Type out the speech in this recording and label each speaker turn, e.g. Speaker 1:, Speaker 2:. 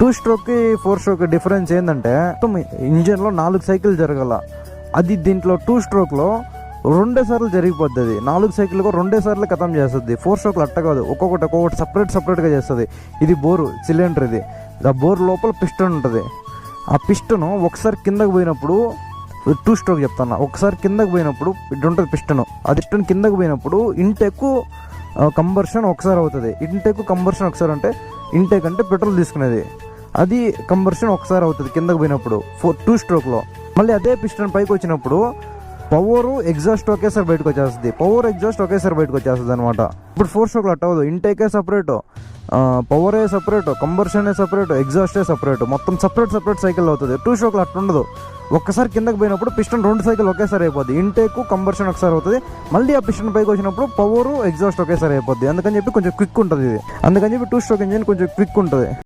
Speaker 1: Two స్ట్రోక్కి four stroke difference ఏంటంటే మొత్తం ఇంజన్లో నాలుగు సైకిల్ జరగాల. అది దీంట్లో టూ స్ట్రోక్లో రెండే సార్లు జరిగిపోద్ది. నాలుగు సైకిల్ రెండే సార్లు ఖతం చేస్తుంది. ఫోర్ స్ట్రోక్లు అట్ట కాదు. ఒక్కొక్కటి ఒక్కొక్కటి సపరేట్ సపరేట్గా చేస్తుంది. ఇది బోరు సిలిండర్ ఇది. ఆ బోర్ లోపల పిస్టన్ ఉంటుంది. ఆ పిస్టను ఒకసారి కిందకు పోయినప్పుడు టూ స్ట్రోక్ చెప్తాను ఒకసారి కిందకు పోయినప్పుడు ఇటు ఉంటుంది పిస్టను ఆ పిస్టన్ కిందకు పోయినప్పుడు ఇంటెక్ కంబర్షన్ ఒకసారి అవుతుంది. ఇంటెక్ కంబర్షన్ ఒకసారి అంటే ఇంటెక్ అంటే పెట్రోల్ తీసుకునేది. అది కంబర్షన్ ఒకసారి అవుతుంది కిందకు పోయినప్పుడు. ఫోర్ టూ స్ట్రోక్లో మళ్ళీ అదే పిస్టన్ పైకి వచ్చినప్పుడు పవర్ ఎగ్జాస్ట్ ఒకేసారి బయటకు వచ్చేస్తుంది. పవర్ ఎగ్జాస్ట్ ఒకేసారి బయటకు వచ్చేస్తుంది అనమాట ఇప్పుడు ఫోర్ స్ట్రోక్లో అట్ట అవ్వదు. ఇంటేకే సపరేట్ పవరే సపరేట్ కంబర్షనే సపరేట్ ఎగ్జాస్టే సపరేట్ మొత్తం సపరేట్ సపరేట్ సైకిల్ అవుతుంది. టూ స్ట్రోక్లో అట్లా ఉండదు. ఒక్కసారి కిందకి పోయినప్పుడు పిస్టన్ రెండు సైకిల్ ఒకేసారి అయిపోద్ది. ఇంటేక్ కంబర్షన్ ఒకసారి అవుతుంది. మళ్ళీ ఆ పిస్టన్ పైకి వచ్చినప్పుడు పవర్ ఎగ్జాస్ట్ ఒకేసారి అయిపోద్ది. అందుకని చెప్పి కొంచెం క్విక్ ఉంటుంది ఇది. అందుకని చెప్పి టూ స్ట్రోక్ ఇంజిన్ కొంచెం క్విక్ ఉంటుంది.